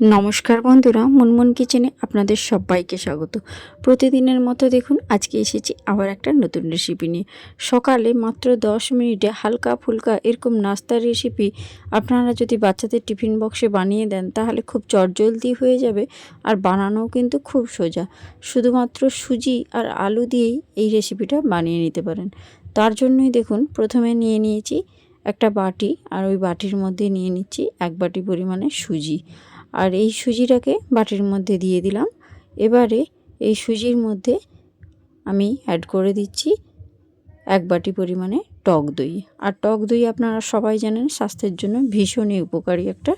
নমস্কার বন্ধুরা, মুনমুন কিচেনে আপনাদের সবাইকে স্বাগত। প্রতিদিনের মতো দেখুন, আজকে এসেছি আবার একটা নতুন রেসিপি নিয়ে। সকালে মাত্র দশ মিনিটে হালকা ফুলকা এরকম নাস্তার রেসিপি আপনারা যদি বাচ্চাদের টিফিন বক্সে বানিয়ে দেন, তাহলে খুব চটজলদি হয়ে যাবে আর বানানোও কিন্তু খুব সোজা। শুধুমাত্র সুজি আর আলু দিয়েই এই রেসিপিটা বানিয়ে নিতে পারেন। তার জন্যই দেখুন, প্রথমে নিয়ে নিয়েছি একটা বাটি আর ওই বাটির মধ্যে নিয়ে নিচ্ছি এক বাটি পরিমাণে সুজি। আর এই সুজিটাকে বাটির মধ্যে দিয়ে দিলাম। এবারে এই সুজির মধ্যে আমি অ্যাড করে দিচ্ছি এক বাটি পরিমাণে টক দই। আর টক দই আপনারা সবাই জানেন, স্বাস্থ্যের জন্য ভীষণই উপকারী একটা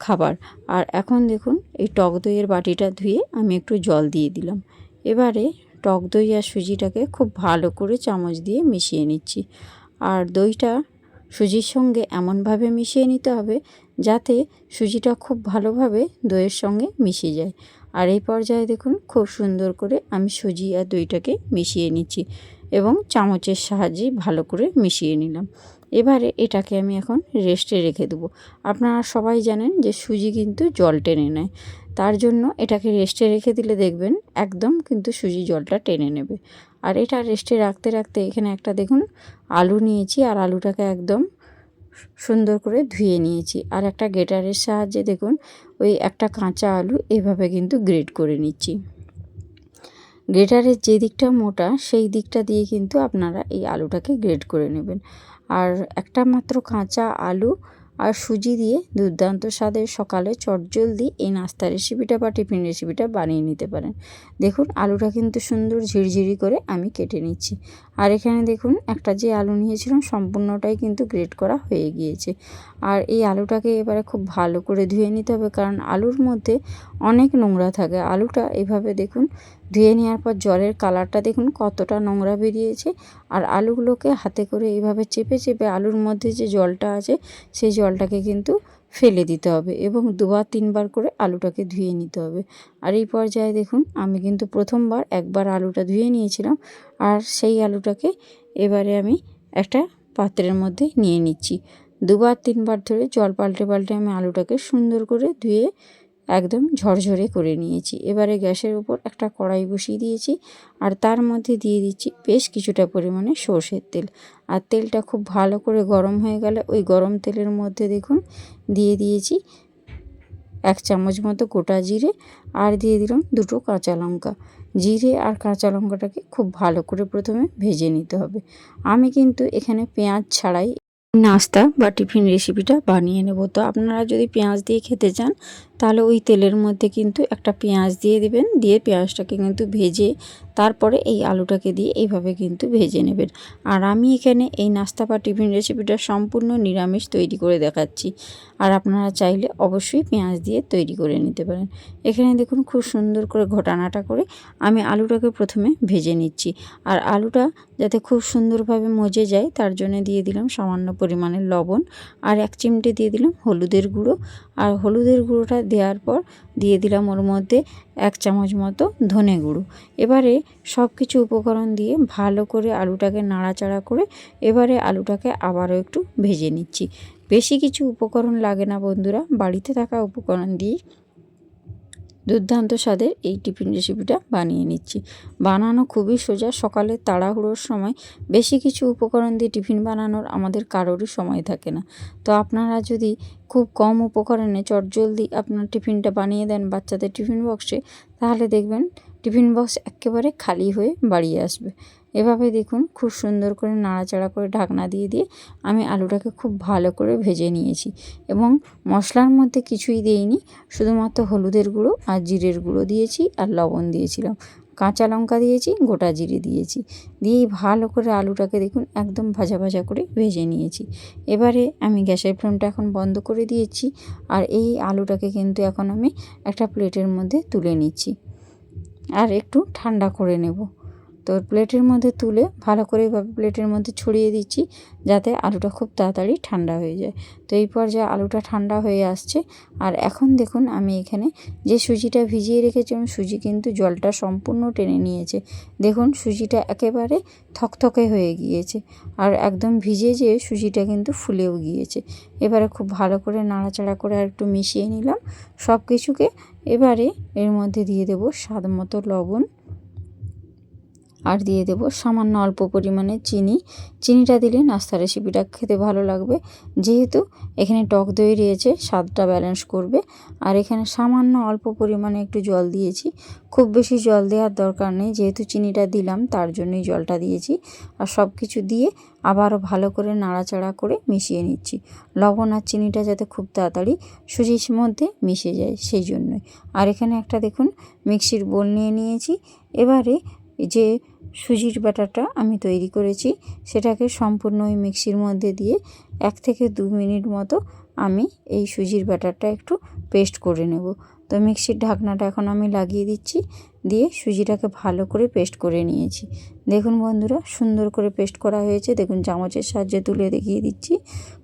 খাবার। আর এখন দেখুন, এই টক দইয়ের বাটিটা ধুয়ে আমি একটু জল দিয়ে দিলাম। এবারে টক দই আর সুজিটাকে খুব ভালো করে চামচ দিয়ে মিশিয়ে নিচ্ছি। আর দইটা সুজির সঙ্গে এমনভাবে মিশিয়ে নিতে হবে যাতে সুজিটা খুব ভালোভাবে দইয়ের সঙ্গে মিশে যায়। আর এই পর্যায়ে দেখুন খুব সুন্দর করে আমি সুজি আর দইটাকে মিশিয়ে নিচ্ছি এবং চামচের সাহায্যে ভালো করে মিশিয়ে নিলাম। এবারে এটাকে আমি এখন রেস্টে রেখে দেবো। আপনারা সবাই জানেন যে সুজি কিন্তু জল টেনে নেয়। তার জন্য এটাকে রেস্টে রেখে দিলে দেখবেন একদম কিন্তু সুজি জলটা টেনে নেবে। আর এটা রেস্টে রাখতে রাখতে এখানে একটা দেখুন আলু নিয়েছি আর আলুটাকে একদম সুন্দর করে ধুয়ে নিয়েছি। আর একটা গ্রেটারের সাহায্যে দেখুন, ওই একটা কাঁচা আলু এভাবে কিন্তু গ্রেড করে নিচ্ছি। গ্রেটারের যে দিকটা মোটা, সেই দিকটা দিয়ে কিন্তু আপনারা এই আলুটাকে গ্রেড করে নেবেন। আর একটা মাত্র কাঁচা আলু আর সুজি দিয়ে দুর্দান্ত স্বাদের সকালে চটজলদি এই নাস্তা রেসিপিটা বা টিফিন রেসিপিটা বানিয়ে নিতে পারেন। দেখুন, আলুটা কিন্তু সুন্দর ঝিরঝিরি করে আমি কেটে নিচ্ছি। আর এখানে দেখুন, একটা যে আলু নিয়েছিলাম, সম্পূর্ণটাই কিন্তু গ্রেট করা হয়ে গিয়েছে। আর এই আলুটাকে এবারে খুব ভালো করে ধুয়ে নিতে হবে, কারণ আলুর মধ্যে অনেক নোংরা থাকে। আলুটা এভাবে দেখুন ধুয়ে নেওয়ার পর জলের কালারটা দেখুন কতটা নোংরা বেরিয়েছে। আর আলুগুলোকে হাতে করে এইভাবে চেপে চেপে আলুর মধ্যে যে জলটা আছে, সেই জলটাকে কিন্তু ফেলে দিতে হবে এবং দুবার তিনবার করে আলুটাকে ধুয়ে নিতে হবে। আর এই পর্যায়ে দেখুন আমি কিন্তু প্রথমবার একবার আলুটা ধুয়ে নিয়েছিলাম আর সেই আলুটাকে এবারে আমি একটা পাত্রের মধ্যে নিয়ে নিচ্ছি। দুবার তিনবার ধরে জল পাল্টে পাল্টে আমি আলুটাকে সুন্দর করে ধুয়ে একদম ঝরঝরে করে নিয়েছি। এবারে গ্যাসের উপর একটা কড়াই বসিয়ে দিয়েছি আর তার মধ্যে দিয়ে দিচ্ছি বেশ কিছুটা পরিমাণে সর্ষের তেল। আর তেলটা খুব ভালো করে গরম হয়ে গেলে ওই গরম তেলের মধ্যে দেখুন দিয়ে দিয়েছি এক চামচ মতো গোটা জিরে আর দিয়ে দিলাম দুটো কাঁচা লঙ্কা। জিরে আর কাঁচা লঙ্কাটাকে খুব ভালো করে প্রথমে ভেজে নিতে হবে। আমি কিন্তু এখানে পেঁয়াজ ছাড়াই নাস্তা বা টিফিন রেসিপিটা বানিয়ে নেব। তো আপনারা যদি পেঁয়াজ দিয়ে খেতে চান তাহলে ওই তেলের মধ্যে কিন্তু একটা পেঁয়াজ দিয়ে দিবেন। দিয়ে পেঁয়াজটাকে কিন্তু ভেজে তারপরে এই আলুটাকে দিয়ে এইভাবে কিন্তু ভেজে নেবেন। আর আমি এখানে এই নাস্তা বা টিফিন রেসিপিটা সম্পূর্ণ নিরামিষ তৈরি করে দেখাচ্ছি। আর আপনারা চাইলে অবশ্যই পেঁয়াজ দিয়ে তৈরি করে নিতে পারেন। এখানে দেখুন খুব সুন্দর করে ঘটানাটা করে আমি আলুটাকে প্রথমে ভেজে নিচ্ছি। আর আলুটা যাতে খুব সুন্দরভাবে মজে যায়, তার জন্য দিয়ে দিলাম সামান্য পরিমাণের লবণ। আর এক চিমটে দিয়ে দিলাম হলুদের গুঁড়ো। আর হলুদের গুঁড়োটা দেওয়ার পর দিয়ে দিলাম ওর মধ্যে এক চামচ মতো ধনে গুঁড়ো। এবারে সব কিছু উপকরণ দিয়ে ভালো করে আলুটাকে নাড়াচাড়া করে এবারে আলুটাকে আবারও একটু ভেজে নিচ্ছি। বেশি কিছু উপকরণ লাগে না বন্ধুরা, বাড়িতে থাকা উপকরণ দিয়ে। দুর্দান্ত স্বাদের এই টিফিন রেসিপিটা বানিয়ে নিচ্ছি। বানানো খুবই সোজা, সকালে তাড়াহুড়োর সময় বেশি কিছু উপকরণ দিয়ে টিফিন বানানোর আমাদের কারোরই সময় থাকে না। তো আপনারা যদি খুব কম উপকরণে চটজলদি আপনার টিফিনটা বানিয়ে দেন বাচ্চাদের টিফিন বক্সে, তাহলে দেখবেন টিফিন বক্স একেবারে খালি হয়ে বাড়িয়ে আসবে। এভাবে দেখুন, খুব সুন্দর করে নাড়াচাড়া করে ঢাকনা দিয়ে দিয়ে আমি আলুটাকে খুব ভালো করে ভেজে নিয়েছি এবং মশলার মধ্যে কিছুই দিইনি, শুধুমাত্র হলুদের গুঁড়ো আর জিরের গুঁড়ো দিয়েছি আর লবণ দিয়েছিলাম। কাঁচা লঙ্কা দিয়েছি, গোটা জিরে দিয়েছি। দিয়েই ভালো করে আলুটাকে দেখুন, একদম ভাজা ভাজা করে ভেজে নিয়েছি। এবারে আমি গ্যাসের ফ্লেমটা এখন বন্ধ করে দিয়েছি আর এই আলুটাকে কিন্তু এখন আমি একটা প্লেটের মধ্যে তুলে নিচ্ছি। আর একটু ঠান্ডা করে নেব। তো প্লেটের মধ্যে তুলে ভালো করে প্লেটের মধ্যে ছড়িয়ে দিচ্ছি যাতে আলুটা খুব তাড়াতাড়ি ঠান্ডা হয়ে যায়। তো এই পর্যায়ে আলুটা ঠান্ডা হয়ে আসছে। আর এখন দেখুন আমি এখানে যে সুজিটা ভিজিয়ে রেখেছিলাম, সুজি কিন্তু জলটা সম্পূর্ণ টেনে নিয়েছে। দেখুন সুজিটা একেবারে থকথকে হয়ে গিয়েছে। আর একদম ভিজে যেয়ে সুজিটা কিন্তু ফুলেও গিয়েছে। এবারে খুব ভালো করে নাড়াচাড়া করে আর একটু মিশিয়ে নিলাম। সব কিছুকে এবারে এর মধ্যে দিয়ে দেব স্বাদ মতো লবণ। আর দিয়ে দেব সামান্য অল্প পরিমাণে চিনি। চিনিটা দিলে নাস্তা রেসিপিটা খেতে ভালো লাগবে। যেহেতু এখানে টক দই রয়েছে, স্বাদটা ব্যালেন্স করবে। আর এখানে সামান্য অল্প পরিমাণে একটু জল দিয়েছি। খুব বেশি জল দেওয়ার দরকার নেই, যেহেতু চিনিটা দিলাম, তার জন্যই জলটা দিয়েছি। আর সব কিছু দিয়ে আবারও ভালো করে নাড়াচাড়া করে মিশিয়ে নিচ্ছি। লবণ আর চিনিটা যাতে খুব তাড়াতাড়ি সুজির মধ্যে মিশে যায়, সেই জন্যই। আর এখানে একটা দেখুন, মিক্সির বোল নিয়ে নিয়েছি। এবারে যে সুজির ব্যাটারটা আমি তৈরি করেছি, সেটাকে সম্পূর্ণ ওই মিক্সির মধ্যে দিয়ে এক থেকে দু মিনিট মতো আমি এই সুজির বাটারটা একটু পেস্ট করে নেব। তো মিক্সির ঢাকনাটা এখন আমি লাগিয়ে দিচ্ছি। দিয়ে সুজিটাকে ভালো করে পেস্ট করে নিয়েছি। দেখুন বন্ধুরা, সুন্দর করে পেস্ট করা হয়েছে। দেখুন চামচের সাহায্যে তুলে দেখিয়ে দিচ্ছি।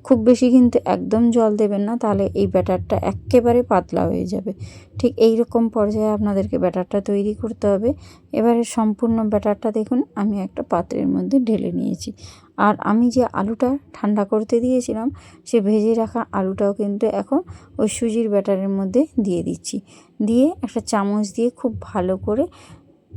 খুব বেশি কিন্তু একদম জল দেবেন না, তাহলে এই ব্যাটারটা একেবারে পাতলা হয়ে যাবে। ঠিক এই রকম পর্যায়ে আপনাদেরকে ব্যাটারটা তৈরি করতে হবে। এবারে সম্পূর্ণ ব্যাটারটা দেখুন, আমি একটা পাত্রের মধ্যে ঢেলে নিয়েছি। আর আমি যে আলুটা ঠান্ডা করতে দিয়েছিলাম, সে ভেজে রাখা আলুটাও কিন্তু এখন ওই সুজির ব্যাটারের মধ্যে দিয়ে দিচ্ছি। দিয়ে একটা চামচ দিয়ে খুব ভালো করে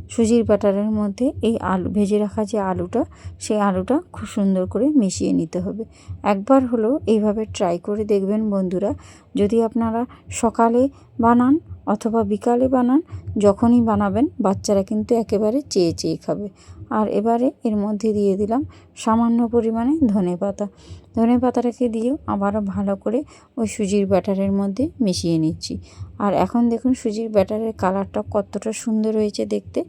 সুজির ব্যাটারের মধ্যে এই আলু, ভেজে রাখা যে আলুটা, সেই আলুটা খুব সুন্দর করে মিশিয়ে নিতে হবে। একবার হলো এইভাবে ট্রাই করে দেখবেন বন্ধুরা। যদি আপনারা সকালে বানান অথবা বিকালে বানান, যখনই বানাবেন, বাচ্চারা কিন্তু একেবারে চেয়ে চেয়ে খাবে। আর এবারে এর মধ্যে দিয়ে দিলাম সামান্য পরিমাণে ধনে পাতা। ধনে পাতাটাকে দিয়েও আবারও ভালো করে ওই সুজির ব্যাটারের মধ্যে মিশিয়ে নিচ্ছি। আর এখন দেখুন সুজির ব্যাটারের কালারটা কতটা সুন্দর হয়েছে দেখতে।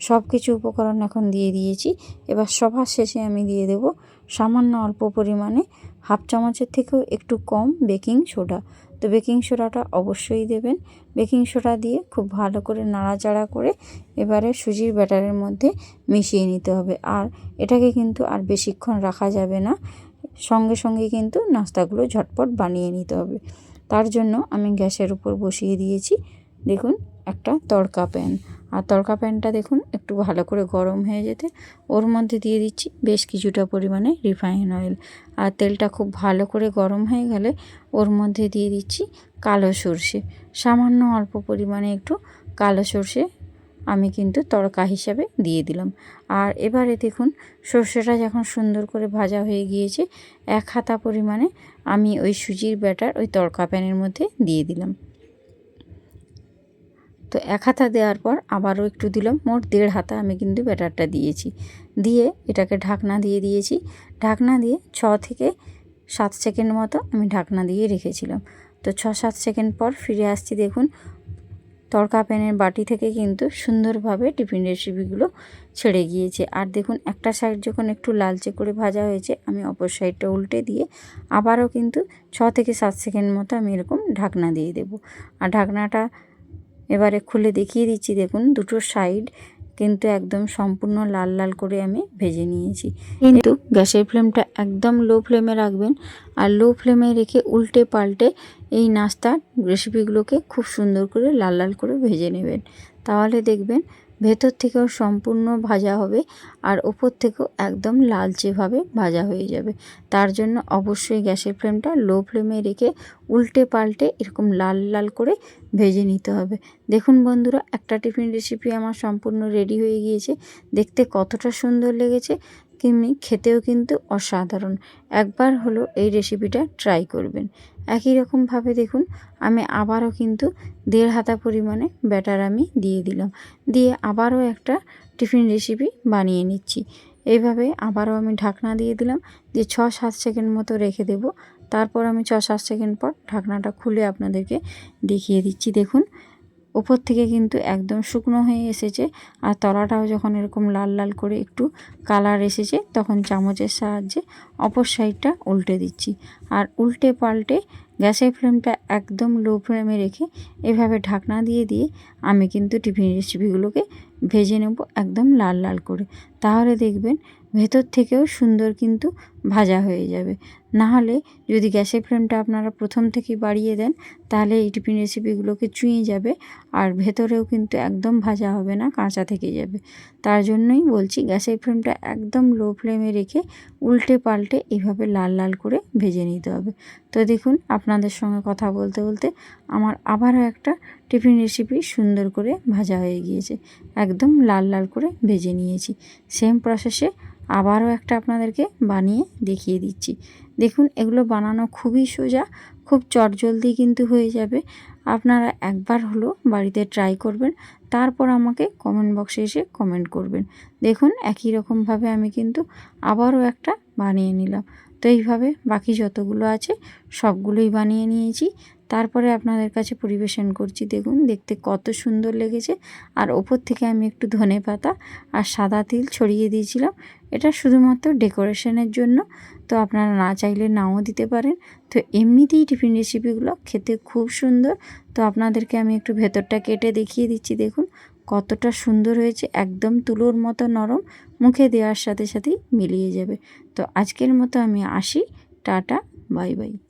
সব কিছু উপকরণ এখন দিয়ে দিয়েছি। এবার সবার শেষে আমি দিয়ে দেব সামান্য অল্প পরিমাণে হাফ চামচের থেকেও একটু কম বেকিং সোডা। তো বেকিং সোডাটা অবশ্যই দেবেন। বেকিং সোডা দিয়ে খুব ভালো করে নাড়াচাড়া করে এবারে সুজির ব্যাটারের মধ্যে মিশিয়ে নিতে হবে। আর এটাকে কিন্তু আর বেশিক্ষণ রাখা যাবে না। সঙ্গে সঙ্গে কিন্তু নাস্তাগুলো ঝটপট বানিয়ে নিতে হবে। তার জন্য আমি গ্যাসের উপর বসিয়ে দিয়েছি। দেখুন, একটা তড়কা প্যান। আর তড়কা প্যানটা দেখুন, একটু ভালো করে গরম হয়ে যেতে। ওর মধ্যে দিয়ে দিচ্ছি বেশ কিছুটা পরিমাণে রিফাইন অয়েল। আর তেলটা খুব ভালো করে গরম হয়ে গেলে ওর মধ্যে দিয়ে দিচ্ছি কালো সর্ষে। সামান্য অল্প পরিমাণে একটু কালো সর্ষে আমি কিন্তু তড়কা হিসাবে দিয়ে দিলাম। আর এবারে দেখুন, সর্ষেটা যখন সুন্দর করে ভাজা হয়ে গিয়েছে, এক হাতা পরিমাণে আমি ওই সুজির ব্যাটার ওই তড়কা প্যানের মধ্যে দিয়ে দিলাম। তো এক হাতা দেওয়ার পর আবারও একটু দিলাম। মোট দেড় হাতা আমি কিন্তু ব্যাটারটা দিয়েছি। দিয়ে এটাকে ঢাকনা দিয়ে দিয়েছি। ঢাকনা দিয়ে ছ থেকে সাত সেকেন্ড মতো আমি ঢাকনা দিয়ে রেখেছিলাম। তো ছ সাত সেকেন্ড পর ফিরে আসছি দেখুন, তড়কা প্যানের বাটি থেকে কিন্তু সুন্দরভাবে টিফিন রেসিপিগুলো ছেড়ে গিয়েছে। আর দেখুন, একটা সাইড যখন একটু লালচে করে ভাজা হয়েছে, আমি অপর সাইডটা উল্টে দিয়ে আবারও কিন্তু ছ থেকে সাত সেকেন্ড মতো আমি এরকম ঢাকনা দিয়ে দেব। আর ঢাকনাটা এবারে খুলে দেখিয়ে দিচ্ছি, দেখুন দুটো সাইড কিন্তু একদম সম্পূর্ণ লাল লাল করে আমি ভেজে নিয়েছি। কিন্তু গ্যাসের ফ্লেমটা একদম লো ফ্লেমে রাখবেন আর লো ফ্লেমে রেখে উল্টে পাল্টে এই নাস্তার রেসিপিগুলোকে খুব সুন্দর করে লাল লাল করে ভেজে নেবেন। তাহলে দেখবেন ভেতর থেকেও সম্পূর্ণ ভাজা হবে আর ওপর থেকেও একদম লালচেভাবে ভাজা হয়ে যাবে। তার জন্য অবশ্যই গ্যাসের ফ্লেমটা লো ফ্লেমে রেখে উল্টে পাল্টে এরকম লাল লাল করে ভেজে নিতে হবে। দেখুন বন্ধুরা, একটা টিফিন রেসিপি আমার সম্পূর্ণ রেডি হয়ে গিয়েছে। দেখতে কতটা সুন্দর লেগেছে। তেমনি খেতেও কিন্তু অসাধারণ। একবার হলো এই রেসিপিটা ট্রাই করবেন। একই রকমভাবে দেখুন, আমি আবারও কিন্তু দেড় হাতা পরিমাণে ব্যাটার আমি দিয়ে দিলাম। দিয়ে আবারও একটা টিফিন রেসিপি বানিয়ে নিচ্ছি। এইভাবে আবারও আমি ঢাকনা দিয়ে দিলাম দিয়ে ছ সাত সেকেন্ড মতো রেখে দেব। তারপর আমি ছ সাত সেকেন্ড পর ঢাকনাটা খুলে আপনাদেরকে দেখিয়ে দিচ্ছি। দেখুন ওপর থেকে কিন্তু একদম শুকনো হয়ে এসেছে। আর তলাটাও যখন এরকম লাল লাল করে একটু কালার এসেছে, তখন চামচের সাহায্যে অপর সাইডটা উল্টে দিচ্ছি। আর উল্টে পাল্টে গ্যাসের ফ্লেমটা একদম লো ফ্লেমে রেখে এভাবে ঢাকনা দিয়ে দিয়ে আমি কিন্তু টিফিন রেসিপিগুলোকে ভেজে নেব একদম লাল লাল করে। তাহলে দেখবেন ভেতর থেকেও সুন্দর কিন্তু ভাজা হয়ে যাবে। নাহলে যদি গ্যাসের ফ্লেমটা আপনারা প্রথম থেকেই বাড়িয়ে দেন, তাহলে এই টিফিন রেসিপিগুলোকে চুঁয়ে যাবে আর ভেতরেও কিন্তু একদম ভাজা হবে না, কাঁচা থেকে যাবে। তার জন্যই বলছি গ্যাসের ফ্লেমটা একদম লো ফ্লেমে রেখে উল্টে পাল্টে এইভাবে লাল লাল করে ভেজে নিতে হবে। তো দেখুন, আপনাদের সঙ্গে কথা বলতে বলতে আমার আবারও একটা টিফিন রেসিপি সুন্দর করে ভাজা হয়ে গিয়েছে। একদম লাল লাল করে ভেজে নিয়েছি। সেম প্রসেসে আবারও একটা আপনাদেরকে বানিয়ে দেখিয়ে দিচ্ছি। দেখুন, এগুলো বানানো খুবই সোজা, খুব চটজলদি কিন্তু হয়ে যাবে। আপনারা একবার হলো বাড়িতে ট্রাই করবেন, তারপর আমাকে কমেন্ট বক্সে এসে কমেন্ট করবেন। দেখুন, একই রকমভাবে আমি কিন্তু আবারও একটা বানিয়ে নিলাম। তো এইভাবে বাকি যতগুলো আছে, সবগুলোই বানিয়ে নিয়েছি। তারপরে আপনাদের কাছে পরিবেশন করছি। দেখুন, দেখতে কত সুন্দর লেগেছে। আর ওপর থেকে আমি একটু ধনে পাতা আর সাদা তিল ছড়িয়ে দিয়েছিলাম। এটা শুধুমাত্র ডেকোরেশনের জন্য। তো আপনারা না চাইলে নাও দিতে পারেন। তো এমনিতেই টিফিন রেসিপিগুলো খেতে খুব সুন্দর। তো আপনাদেরকে আমি একটু ভেতরটা কেটে দেখিয়ে দিচ্ছি। দেখুন, কতটা সুন্দর হয়েছে। একদম তুলোর মতো নরম। মুখে দেওয়ার সাথে সাথেই মিলিয়ে যাবে। তো আজকের মতো আমি আসি। Tata, bye bye.